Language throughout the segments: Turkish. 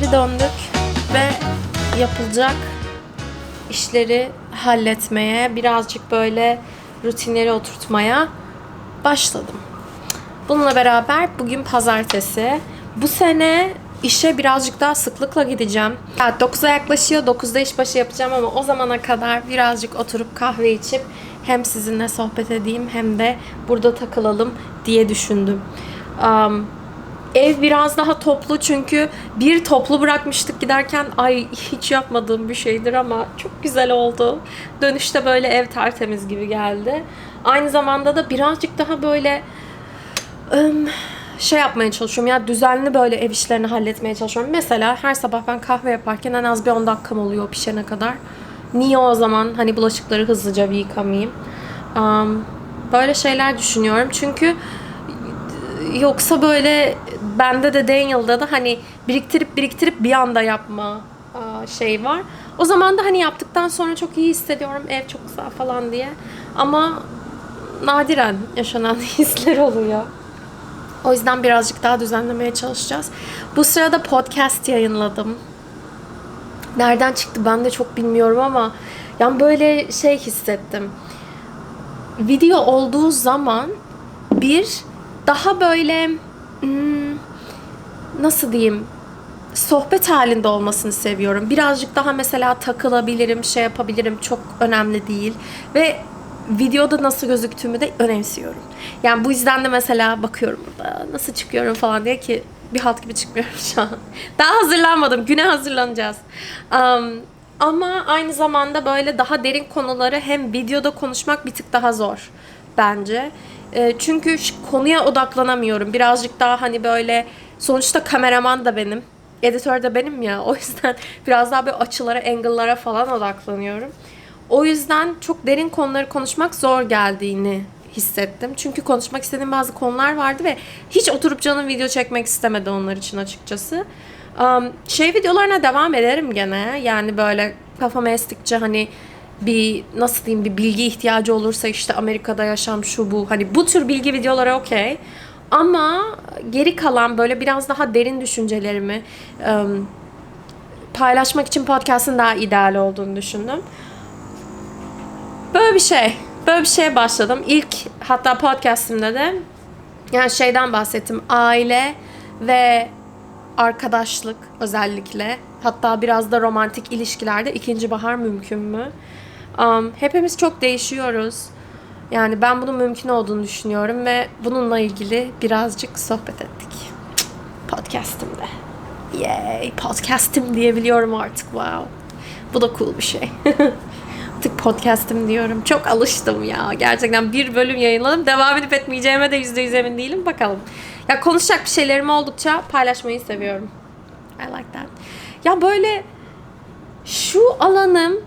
geri döndük ve yapılacak işleri halletmeye, birazcık böyle rutinleri oturtmaya başladım. Bununla beraber bugün pazartesi. Bu sene işe birazcık daha sıklıkla gideceğim. Saat 9'a yaklaşıyor. 9'da işbaşı yapacağım ama o zamana kadar birazcık oturup kahve içip hem sizinle sohbet edeyim hem de burada takılalım diye düşündüm. Um, Ev biraz daha toplu çünkü bir toplu bırakmıştık giderken ay hiç yapmadığım bir şeydir ama çok güzel oldu. Dönüşte böyle ev tertemiz gibi geldi. Aynı zamanda da birazcık daha böyle şey yapmaya çalışıyorum ya düzenli böyle ev işlerini halletmeye çalışıyorum. Mesela her sabah ben kahve yaparken en az bir 10 dakikam oluyor pişene kadar. Niye o zaman hani bulaşıkları hızlıca bir yıkamayayım? Böyle şeyler düşünüyorum çünkü yoksa böyle bende de Daniel'da da hani biriktirip biriktirip bir anda yapma şey var. O zaman da hani yaptıktan sonra çok iyi hissediyorum ev çok güzel falan diye. Ama nadiren yaşanan hisler oluyor. O yüzden birazcık daha düzenlemeye çalışacağız. Bu sırada podcast yayınladım. Nereden çıktı ben de çok bilmiyorum ama yani böyle şey hissettim. Video olduğu zaman bir daha böyle hmm, nasıl diyeyim sohbet halinde olmasını seviyorum. Birazcık daha mesela takılabilirim, şey yapabilirim çok önemli değil. Ve videoda nasıl gözüktüğümü de önemsiyorum. Yani bu yüzden de mesela bakıyorum burada nasıl çıkıyorum falan diye ki bir halt gibi çıkmıyorum şu an. Daha hazırlanmadım. Güne hazırlanacağız. Um, ama aynı zamanda böyle daha derin konuları hem videoda konuşmak bir tık daha zor bence. E, çünkü konuya odaklanamıyorum. Birazcık daha hani böyle sonuçta kameraman da benim. Editör de benim ya. O yüzden biraz daha böyle açılara, angle'lara falan odaklanıyorum. O yüzden çok derin konuları konuşmak zor geldiğini hissettim. Çünkü konuşmak istediğim bazı konular vardı ve hiç oturup canım video çekmek istemedi onlar için açıkçası. Um, şey videolarına devam ederim gene. Yani böyle kafam estikçe hani bir nasıl diyeyim bir bilgi ihtiyacı olursa işte Amerika'da yaşam şu bu hani bu tür bilgi videoları okey. Ama geri kalan böyle biraz daha derin düşüncelerimi um, paylaşmak için podcast'ın daha ideal olduğunu düşündüm. Böyle bir şey. Böyle bir şeye başladım. İlk hatta podcast'imde de yani şeyden bahsettim. Aile ve arkadaşlık özellikle. Hatta biraz da romantik ilişkilerde ikinci bahar mümkün mü? Um, hepimiz çok değişiyoruz. Yani ben bunun mümkün olduğunu düşünüyorum ve bununla ilgili birazcık sohbet ettik. Podcast'imde. Yay! Podcast'im diyebiliyorum artık. Wow. Bu da cool bir şey. Artık podcast'im diyorum. Çok alıştım ya. Gerçekten bir bölüm yayınladım. Devam edip etmeyeceğime de yüzde yüz emin değilim. Bakalım. Ya konuşacak bir şeylerim oldukça paylaşmayı seviyorum. I like that. Ya böyle şu alanım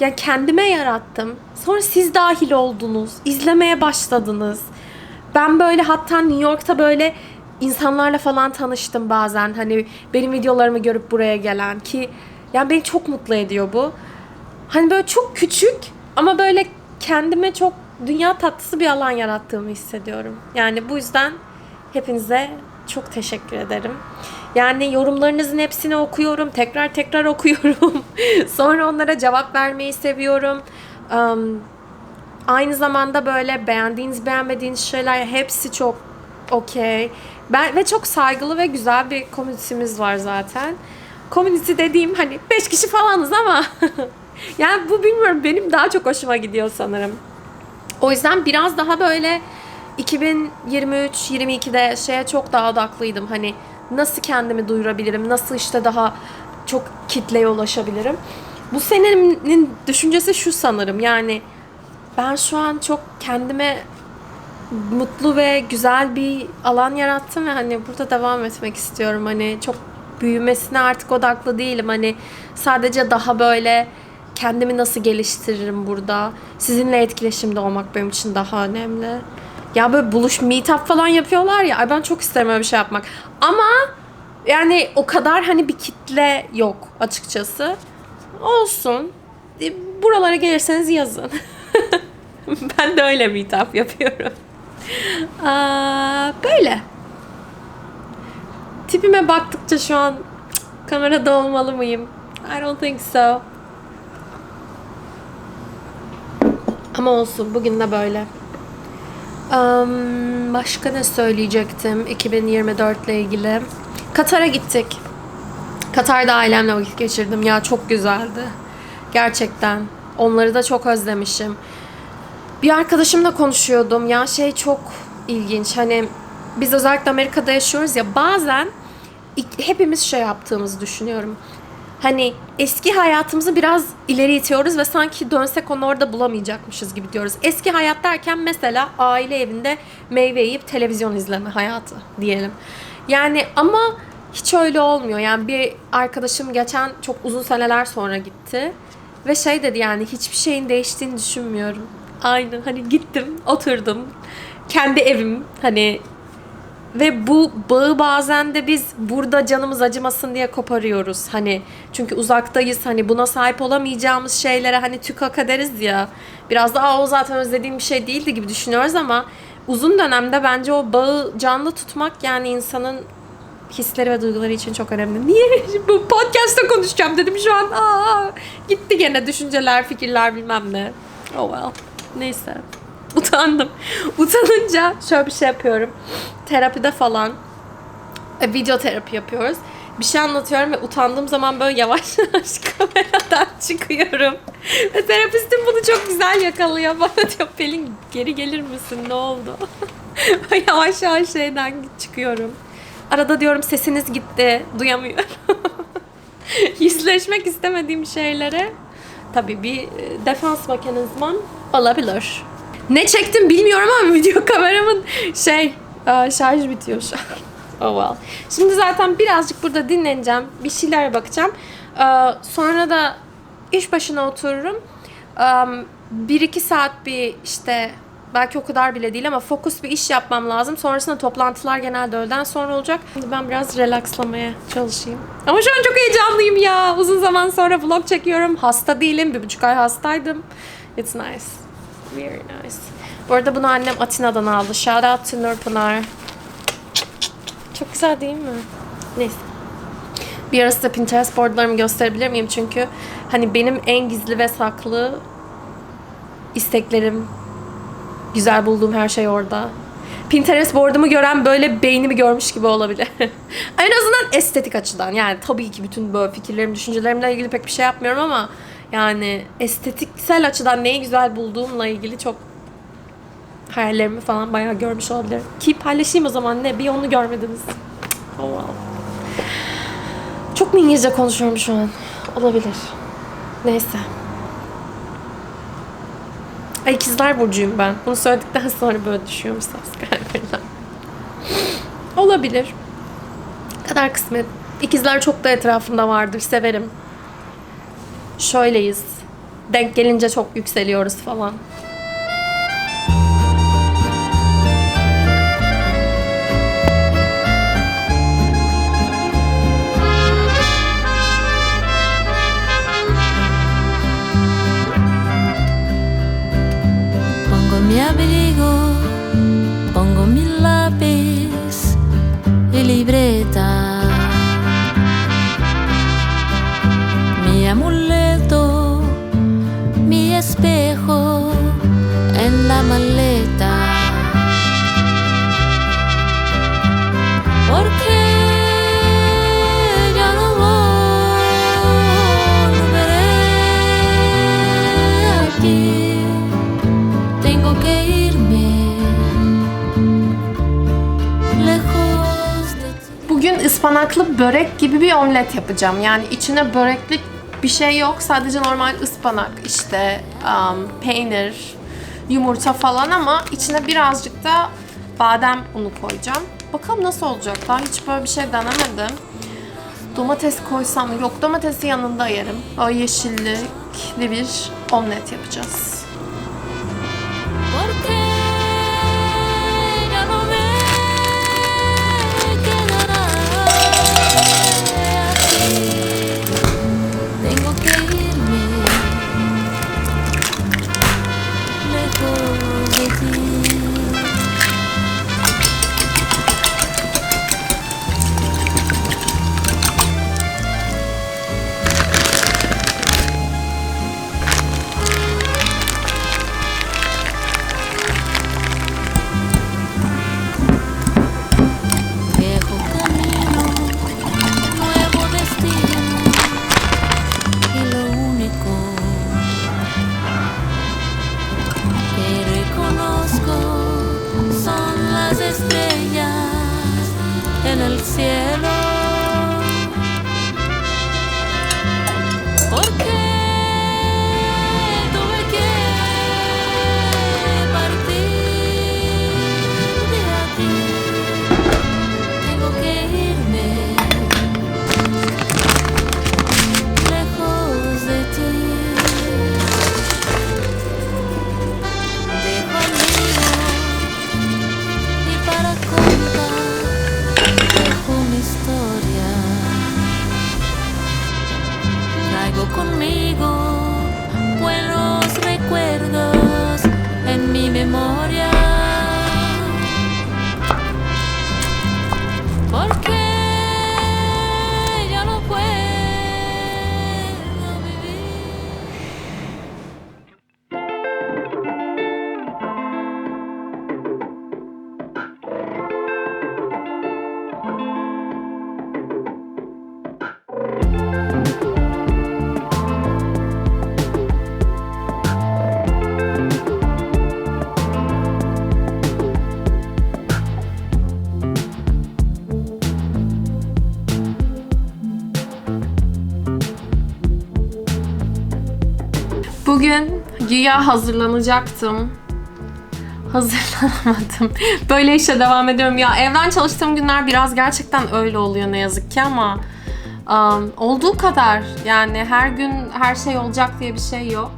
ya kendime yarattım. Sonra siz dahil oldunuz. izlemeye başladınız. Ben böyle hatta New York'ta böyle insanlarla falan tanıştım bazen. Hani benim videolarımı görüp buraya gelen ki yani beni çok mutlu ediyor bu. Hani böyle çok küçük ama böyle kendime çok dünya tatlısı bir alan yarattığımı hissediyorum. Yani bu yüzden hepinize çok teşekkür ederim. Yani yorumlarınızın hepsini okuyorum. Tekrar tekrar okuyorum. Sonra onlara cevap vermeyi seviyorum. Um, aynı zamanda böyle beğendiğiniz beğenmediğiniz şeyler hepsi çok okey. Ben ve çok saygılı ve güzel bir komünitemiz var zaten. Komünite dediğim hani 5 kişi falanız ama yani bu bilmiyorum benim daha çok hoşuma gidiyor sanırım. O yüzden biraz daha böyle 2023-22'de şeye çok daha odaklıydım. Hani nasıl kendimi duyurabilirim, nasıl işte daha çok kitleye ulaşabilirim. Bu senenin düşüncesi şu sanırım yani ben şu an çok kendime mutlu ve güzel bir alan yarattım ve hani burada devam etmek istiyorum. Hani çok büyümesine artık odaklı değilim. Hani sadece daha böyle kendimi nasıl geliştiririm burada. Sizinle etkileşimde olmak benim için daha önemli. Ya böyle buluş meetup falan yapıyorlar ya. Ay ben çok isterim öyle bir şey yapmak. Ama yani o kadar hani bir kitle yok açıkçası. Olsun. E, buralara gelirseniz yazın. ben de öyle meetup yapıyorum. Aa, böyle. Tipime baktıkça şu an Kamerada olmalı mıyım? I don't think so. Ama olsun. Bugün de böyle. Am, başka ne söyleyecektim 2024 ile ilgili? Katar'a gittik. Katar'da ailemle vakit geçirdim. Ya çok güzeldi. Gerçekten. Onları da çok özlemişim. Bir arkadaşımla konuşuyordum. Ya şey çok ilginç. Hani biz özellikle Amerika'da yaşıyoruz ya bazen hepimiz şey yaptığımızı düşünüyorum. Hani eski hayatımızı biraz ileri itiyoruz ve sanki dönsek onu orada bulamayacakmışız gibi diyoruz. Eski hayat derken mesela aile evinde meyve yiyip televizyon izleme hayatı diyelim. Yani ama hiç öyle olmuyor. Yani bir arkadaşım geçen çok uzun seneler sonra gitti. Ve şey dedi yani hiçbir şeyin değiştiğini düşünmüyorum. Aynen hani gittim, oturdum. Kendi evim hani ve bu bağı bazen de biz burada canımız acımasın diye koparıyoruz. Hani çünkü uzaktayız hani buna sahip olamayacağımız şeylere hani tükak ederiz ya. Biraz da "Aa, o zaten özlediğim bir şey değildi gibi düşünüyoruz ama uzun dönemde bence o bağı canlı tutmak yani insanın hisleri ve duyguları için çok önemli. Niye bu podcast'ta konuşacağım dedim şu an. Aa, gitti gene düşünceler, fikirler bilmem ne. Oh well. Neyse. Utandım. Utanınca şöyle bir şey yapıyorum. Terapide falan e, video terapi yapıyoruz. Bir şey anlatıyorum ve utandığım zaman böyle yavaş yavaş kameradan çıkıyorum. Ve terapistim bunu çok güzel yakalıyor. Bana diyor Pelin geri gelir misin ne oldu? Yavaş yavaş şeyden çıkıyorum. Arada diyorum sesiniz gitti duyamıyorum. Yüzleşmek istemediğim şeylere tabii bir e, defans mekanizmam olabilir. Ne çektim bilmiyorum ama video kameramın şey e, şarj bitiyor şu an. Oh well. Şimdi zaten birazcık burada dinleneceğim. Bir şeylere bakacağım. E, Sonra da iş başına otururum. Um, bir iki saat bir işte belki o kadar bile değil ama fokus bir iş yapmam lazım. Sonrasında toplantılar genelde öğleden sonra olacak. Şimdi ben biraz relakslamaya çalışayım. Ama şu an çok heyecanlıyım ya. Uzun zaman sonra vlog çekiyorum. Hasta değilim. Bir buçuk ay hastaydım. It's nice. Very nice. Bu arada bunu annem Atina'dan aldı. Shout out to Nurpınar. Çok güzel değil mi? Neyse. Bir ara size Pinterest boardlarımı gösterebilir miyim? Çünkü hani benim en gizli ve saklı isteklerim, güzel bulduğum her şey orada. Pinterest board'umu gören böyle beynimi görmüş gibi olabilir. en azından estetik açıdan. Yani tabii ki bütün böyle fikirlerim, düşüncelerimle ilgili pek bir şey yapmıyorum ama yani estetiksel açıdan neyi güzel bulduğumla ilgili çok hayallerimi falan bayağı görmüş olabilir. Ki paylaşayım o zaman ne? Bir onu görmediniz. Oh wow. Çok mu İngilizce konuşuyorum şu an? Olabilir. Neyse. Ay ikizler burcuyum ben. Bunu söyledikten sonra böyle düşüyormuş subscriber'dan. Olabilir. Kadar kısmet. İkizler çok da etrafımda vardır. Severim. Şöyleyiz. Denk gelince çok yükseliyoruz falan. Pongo mi abrigo, ıspanaklı börek gibi bir omlet yapacağım. Yani içine böreklik bir şey yok. Sadece normal ıspanak, işte um, peynir, yumurta falan ama içine birazcık da badem unu koyacağım. Bakalım nasıl olacak. Daha hiç böyle bir şey denemedim. Domates koysam? Yok domatesi yanında yerim. O yeşillikli bir omlet yapacağız. Bugün güya hazırlanacaktım. Hazırlanamadım. Böyle işe devam ediyorum. Ya evden çalıştığım günler biraz gerçekten öyle oluyor ne yazık ki ama um, olduğu kadar yani her gün her şey olacak diye bir şey yok.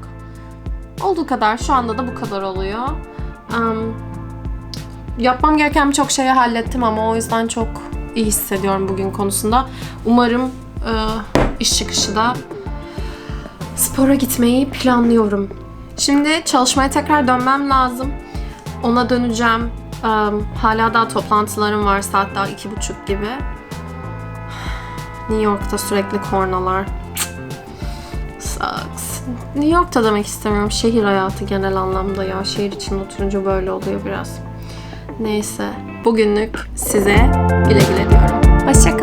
Olduğu kadar şu anda da bu kadar oluyor. Um, yapmam gereken birçok şeyi hallettim ama o yüzden çok iyi hissediyorum bugün konusunda. Umarım e, iş çıkışı da spora gitmeyi planlıyorum. Şimdi çalışmaya tekrar dönmem lazım. Ona döneceğim. Hala daha toplantılarım var. Saat daha iki buçuk gibi. New York'ta sürekli kornalar. Sucks. New York'ta demek istemiyorum. Şehir hayatı genel anlamda ya. Şehir için oturunca böyle oluyor biraz. Neyse. Bugünlük size güle güle diyorum. Hoşçakalın.